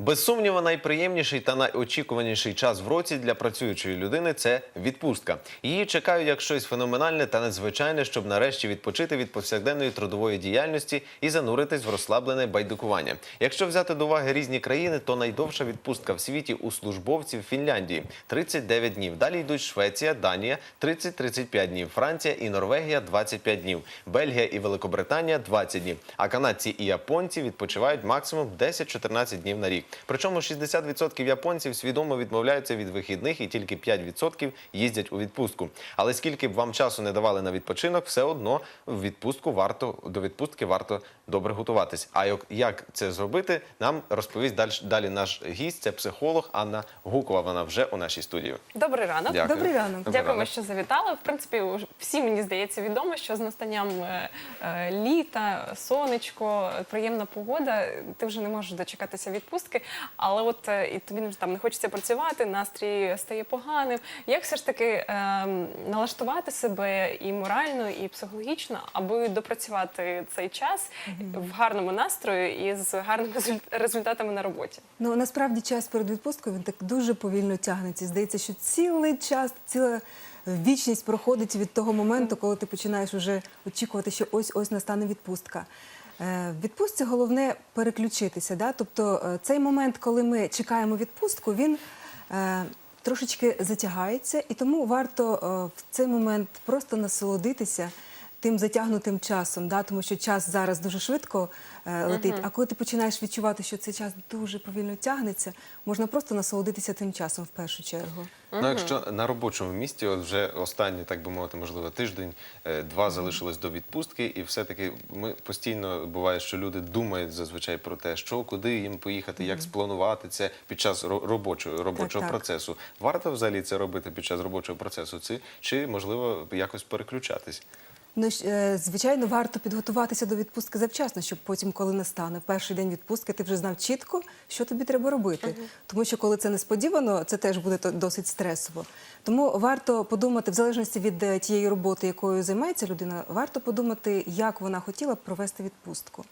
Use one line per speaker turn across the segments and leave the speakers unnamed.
Без сумніву, найприємніший та найочікуваніший час в році для працюючої людини це відпустка. Її чекають як щось феноменальне та надзвичайне, щоб нарешті відпочити від повсякденної трудової діяльності і зануритись в розслаблене байдикування. Якщо взяти до уваги різні країни, то найдовша відпустка в світі у службовців Фінляндії 39 днів. Далі йдуть Швеція, Данія 30-35 днів, Франція і Норвегія 25 днів, Бельгія і Великобританія 20 днів. А канадці і японці відпочивають максимум 10-14 днів на рік. Причому 60% японців свідомо відмовляються від вихідних і тільки 5% їздять у відпустку. Але скільки б вам часу не давали на відпочинок, все одно в відпустку варто до відпустки варто добре готуватись. А як- це зробити, нам розповість далі, далі наш гість. Це психолог Анна Гукова. Вона вже у нашій студії.
Добрий ранок.
Дякую.
Добрий ранок.
Добрий
Дякуємо,
ранок.
що завітали. В принципі, всі мені здається відомо, що з настанням е, е, літа, сонечко, приємна погода. Ти вже не можеш дочекатися відпустки, але от е, і тобі там не хочеться працювати, настрій стає поганим. Як все ж таки е, налаштувати себе і морально, і психологічно, аби допрацювати цей час в гарному настрої і з гарними результ- результатами на роботі?
Ну насправді час перед відпусткою він так дуже повільно тягнеться. Здається, що цілий час, ціла вічність проходить від того моменту, коли ти починаєш вже очікувати, що ось ось настане відпустка. Е, відпустці головне переключитися. Да? Тобто е, цей момент, коли ми чекаємо відпустку, він е, трошечки затягається, і тому варто е, в цей момент просто насолодитися тим затягнутим часом, да? тому що час зараз дуже швидко е, летить. А коли ти починаєш відчувати, що цей час дуже повільно тягнеться, можна просто насолодитися тим часом в першу чергу.
Ну, якщо на робочому місці, от вже останні, так би мовити, можливо, тиждень, е, два залишилось до відпустки, і все-таки ми постійно буває, що люди думають зазвичай про те, що куди їм поїхати, як спланувати це під час ро- робочого робочого
так.
процесу. Варто взагалі це робити під час робочого процесу, чи, чи можливо якось переключатись?
Ну, е, звичайно, варто підготуватися до відпустки завчасно, щоб потім, коли настане перший день відпустки, ти вже знав чітко, що тобі треба робити. Тому що коли це несподівано, це теж буде досить стресово. Тому варто подумати, в залежності від е, тієї роботи, якою займається людина, варто подумати, як вона хотіла б провести відпустку.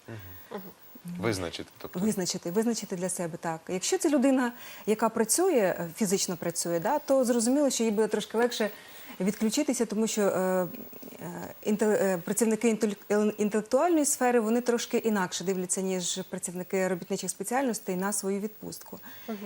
Визначити, тобто.
Визначити, визначити для себе так. Якщо це людина, яка працює, е, фізично працює, да, то зрозуміло, що їй буде трошки легше відключитися, тому що е, е, е, працівники інтелектуальної сфери вони трошки інакше дивляться, ніж працівники робітничих спеціальностей на свою відпустку.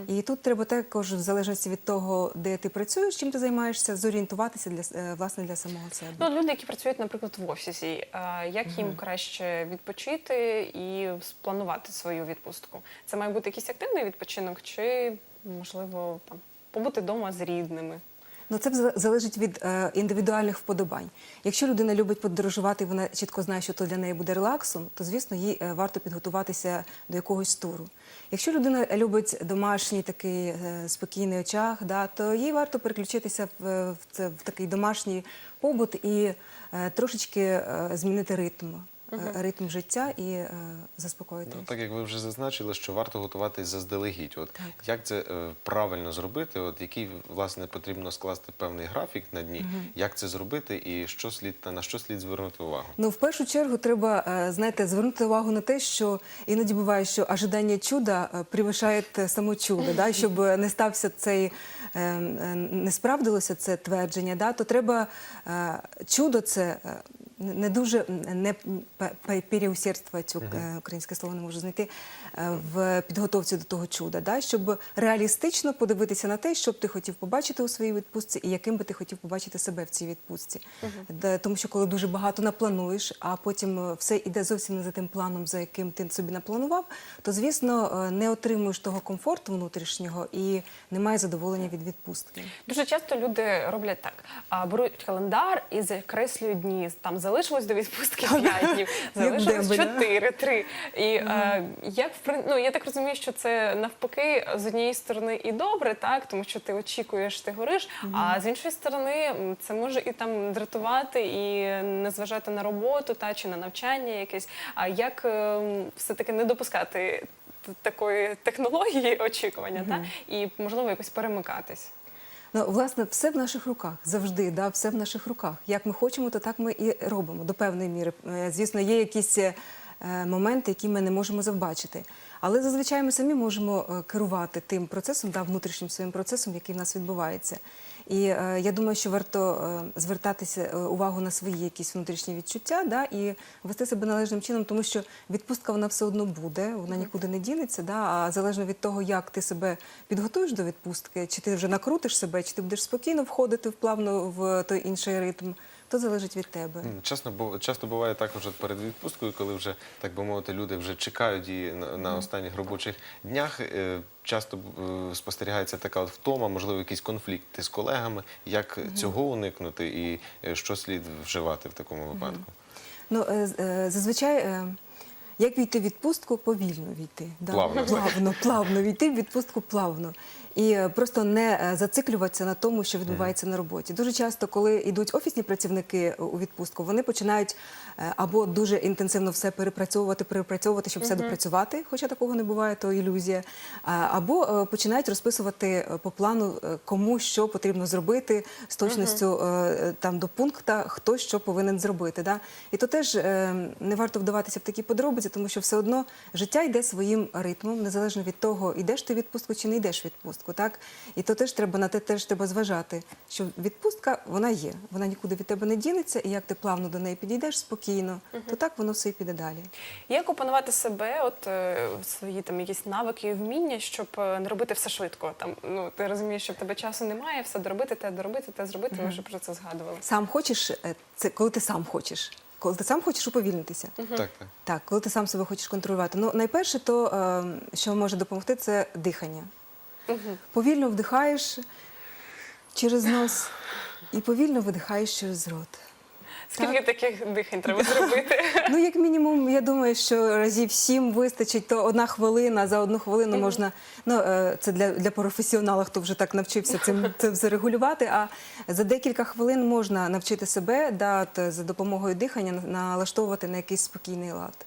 І тут треба також, в залежності від того, де ти працюєш, чим ти займаєшся, зорієнтуватися для е, власне для самого себе.
Ну, люди, які працюють, наприклад, в офісі, як їм краще відпочити і спланувати свою відпустку? Це має бути якийсь активний відпочинок, чи можливо там побути вдома з рідними?
Ну, це залежить від е, індивідуальних вподобань. Якщо людина любить подорожувати, вона чітко знає, що то для неї буде релаксом, то звісно їй е, варто підготуватися до якогось туру. Якщо людина любить домашній такий е, спокійний очаг, да, то їй варто переключитися в, е, в, в такий домашній побут і е, трошечки е, змінити ритм, ритм життя і е, заспокоїти.
Ну, так як ви вже зазначили, що варто готуватись заздалегідь. От
Так.
як це е, правильно зробити? От який власне потрібно скласти певний графік на дні, як це зробити, і що слід на що слід звернути увагу?
Ну, в першу чергу, треба е, знаєте, звернути увагу на те, що іноді буває, що ожидання чуда е, превишає само чудо. Да? Щоб не стався цей е, е, не справдилося це твердження, да? то треба е, чудо це. Не дуже не пе- пе- переусердствувати, е, українське слово не можу знайти е, в підготовці до того чуда, да? щоб реалістично подивитися на те, що б ти хотів побачити у своїй відпустці, і яким би ти хотів побачити себе в цій відпустці. Тому що коли дуже багато наплануєш, а потім е, все йде зовсім не за тим планом, за яким ти собі напланував, то звісно не отримуєш того комфорту внутрішнього і немає задоволення від відпустки.
Дуже часто люди роблять так: беруть календар і закреслюють дні. Там залишилось до відпустки 5 днів, залишилось
дембель, да?
4, 3. І е, як ну, я так розумію, що це навпаки з однієї сторони і добре, так тому що ти очікуєш, ти гориш. А з іншої сторони, це може і там дратувати, і не зважати на роботу та чи на навчання якесь. А як все таки не допускати такої технології очікування, та і можливо якось перемикатись?
Ну, власне, все в наших руках завжди, да, все в наших руках. Як ми хочемо, то так ми і робимо до певної міри. Е, Звісно, є якісь е, моменти, які ми не можемо завбачити. Але зазвичай ми самі можемо е, керувати тим процесом, да, внутрішнім своїм процесом, який в нас відбувається. І е, я думаю, що варто е, звертатися е, увагу на свої якісь внутрішні відчуття, да, і вести себе належним чином, тому що відпустка вона все одно буде, вона нікуди не дінеться. Да, а залежно від того, як ти себе підготуєш до відпустки, чи ти вже накрутиш себе, чи ти будеш спокійно входити в плавно в той інший ритм, то залежить від тебе.
М, Часто, часто буває також перед відпусткою, коли вже, так би мовити, люди вже чекають її на, на останніх робочих днях. е, Часто е, спостерігається така от втома, можливо, якісь конфлікти з колегами. Як цього уникнути і е, що слід вживати в такому випадку?
Ну, зазвичай, як війти в відпустку, повільно війти. Да?
Плавно.
плавно, плавно війти в відпустку плавно. І е, просто не е, зациклюватися на тому, що відбувається на роботі. Дуже часто, коли йдуть офісні працівники у відпустку, вони починають е, або дуже інтенсивно все перепрацьовувати, перепрацьовувати, щоб все допрацювати, хоча такого не буває, то ілюзія. Або е, починають розписувати е, по плану, е, кому що потрібно зробити з точністю е, там до пункта, хто що повинен зробити. Да? І то теж е, не варто вдаватися в такі подробиці, тому що все одно життя йде своїм ритмом, незалежно від того, йдеш ти в відпустку чи не йдеш в відпустку. Так? І то теж треба на те теж треба зважати, що відпустка вона є, вона нікуди від тебе не дінеться, і як ти плавно до неї підійдеш спокійно, то так воно все і піде далі.
Як опанувати себе, от е, свої там якісь навики і вміння, щоб е, не робити все швидко? Там ну ти розумієш, що в тебе часу немає, все доробити, те доробити, те зробити. Ми вже про це згадували.
Сам хочеш, е, це коли ти сам хочеш. Коли ти сам хочеш уповільнитися.
Так, так.
Так, коли ти сам себе хочеш контролювати. Ну, найперше, то е, що може допомогти, це дихання. Повільно вдихаєш через нос і повільно видихаєш через рот.
Скільки таких дихань треба зробити?
Ну, як мінімум, я думаю, що разів сім вистачить, то одна хвилина, за одну хвилину можна. Ну, е, це для, для професіонала, хто вже так навчився цим це все регулювати. А за декілька хвилин можна навчити себе да, от, за допомогою дихання налаштовувати на якийсь спокійний лад.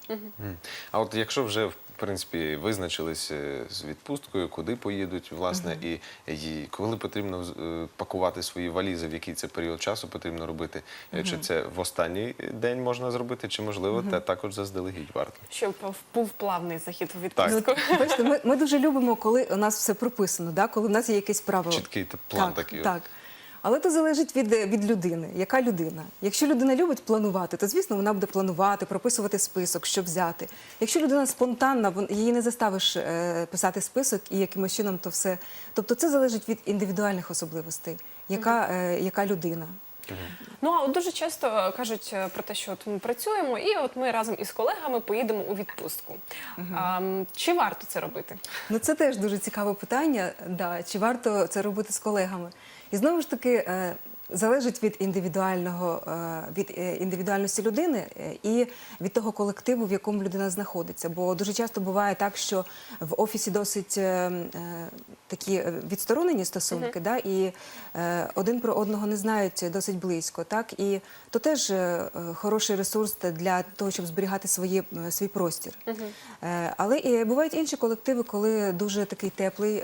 А от якщо вже в принципі визначились е, з відпусткою, куди поїдуть, власне, і, і коли потрібно е, пакувати свої валізи, в який це період часу потрібно робити, Е, чи це в останній день можна зробити, чи можливо те також заздалегідь варто.
Щоб був плавний захід у
Ну,
відпустку.
бачите, ми, ми дуже любимо, коли у нас все прописано, да? коли в нас є якесь правило.
Чіткий план
так,
такий.
Так. Але то залежить від, від людини. Яка людина? Якщо людина любить планувати, то звісно вона буде планувати, прописувати список, що взяти. Якщо людина спонтанна, її не заставиш е, писати список і якимось чином то все. Тобто це залежить від індивідуальних особливостей, яка, е, яка людина.
Ну а от дуже часто е, кажуть е, про те, що от ми працюємо, і от ми разом із колегами поїдемо у відпустку. А, чи варто це робити?
Ну це теж дуже цікаве питання. Да, чи варто це робити з колегами? І знову ж таки. Залежить від індивідуального е, від е, індивідуальності людини е, і від того колективу, в якому людина знаходиться. Бо дуже часто буває так, що в офісі досить такі відсторонені стосунки, да, і один про одного не знають досить близько. Так і то теж хороший ресурс для того, щоб зберігати свої, свій простір. Е, Але і бувають інші колективи, коли дуже такий теплий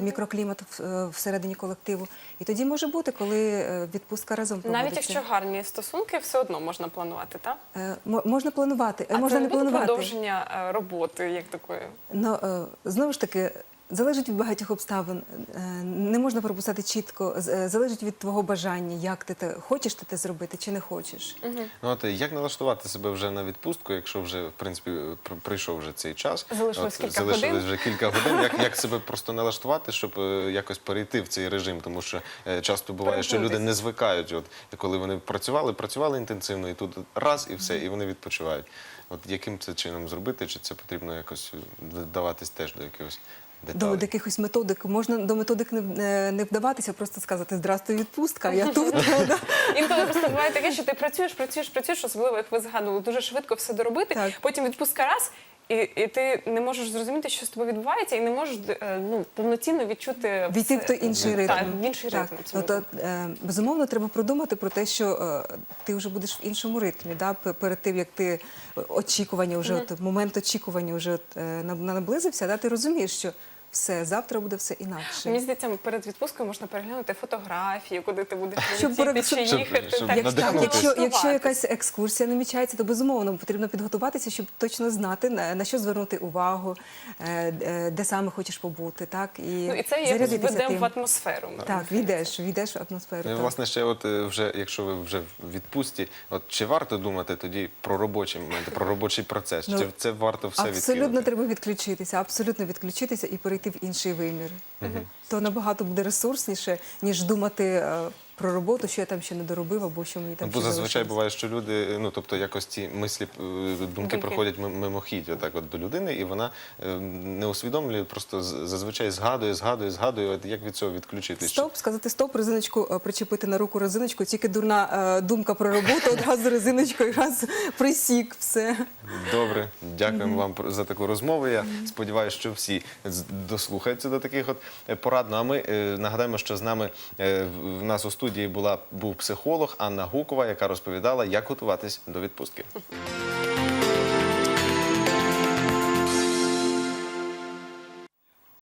мікроклімат всередині колективу. І тоді може бути, коли відпустка разом
Навіть якщо гарні стосунки, все одно можна планувати, так?
Е, можна планувати, е,
А
можна
це
не
буде
планувати.
продовження е, роботи, як такої.
Ну, е, знову ж таки, залежить від багатьох обставин. Е, Не можна прописати чітко, е, залежить від твого бажання, як ти те хочеш ти те зробити чи не хочеш.
Ну от е, як налаштувати себе вже на відпустку, якщо вже в принципі пр- прийшов вже цей час,
Залишилось
от,
кілька
залишилось
годин.
вже кілька годин. Як, як себе просто налаштувати, щоб якось перейти в цей режим? Тому що часто буває, що люди не звикають. От коли вони працювали, працювали інтенсивно, і тут раз і все, і вони відпочивають. От яким це чином зробити? Чи це потрібно якось вдаватись теж до якихось
До, до якихось методик можна до методик не, не, не вдаватися, просто сказати Здрастуй, відпустка, я тут.
Інколи просто буває таке, що ти працюєш, працюєш, працюєш, особливо як ви згадували, дуже швидко все доробити. Потім відпустка раз. І, і ти не можеш зрозуміти, що з тобою відбувається, і не можеш е, ну, повноцінно відчути
Війти в той інший ритм.
Так, в інший
Так.
ритм.
Ну, то, е, безумовно, треба продумати про те, що е, ти вже будеш в іншому ритмі. Да? Перед тим, як ти очікування, вже от, момент очікування вже от, на- наблизився, да? ти розумієш, що все, завтра буде все інакше.
Мені здається, перед відпусткою можна переглянути фотографії, куди ти будеш
Щоб
летіти чи
щоб-
їхати.
щоб
так,
Якщо,
щоб
надихнутися.
якщо, якщо якась екскурсія намічається, то безумовно потрібно підготуватися, щоб точно знати на, на що звернути увагу, е, е, де саме хочеш побути, так і,
Ну, і це
зарядитися
введемо в атмосферу.
Так, війдеш, війдеш в атмосферу.
Ну,
так.
власне, ще от е, вже, якщо ви вже в відпустці, от чи варто думати тоді про робочі моменти, про робочий процес?
Ну,
чи це варто все
Абсолютно
відкинути?
треба відключитися, абсолютно відключитися і перейти в інший вимір. То набагато буде ресурсніше, ніж думати е, про роботу, що я там ще не доробив, або що мені там
Ну, бо
ще
зазвичай
залишилось.
буває, що люди, е, ну тобто якось ці мислі, е, думки,
Думки.
проходять мим- мимохідь отак от до людини, і вона е, не усвідомлює, просто з- зазвичай згадує, згадує, згадує, от як від цього відключитись.
Стоп, сказати стоп, резиночку е, причепити на руку резиночку, тільки дурна е, думка про роботу, одразу резиночку і раз присік все.
Добре, дякуємо вам про- за таку розмову. Я сподіваюся, що всі з- дослухаються до таких от е, порад. Ну а ми е, нагадаємо, що з нами е, в в нас у студії була був психолог Анна Гукова, яка розповідала, як готуватись до відпустки.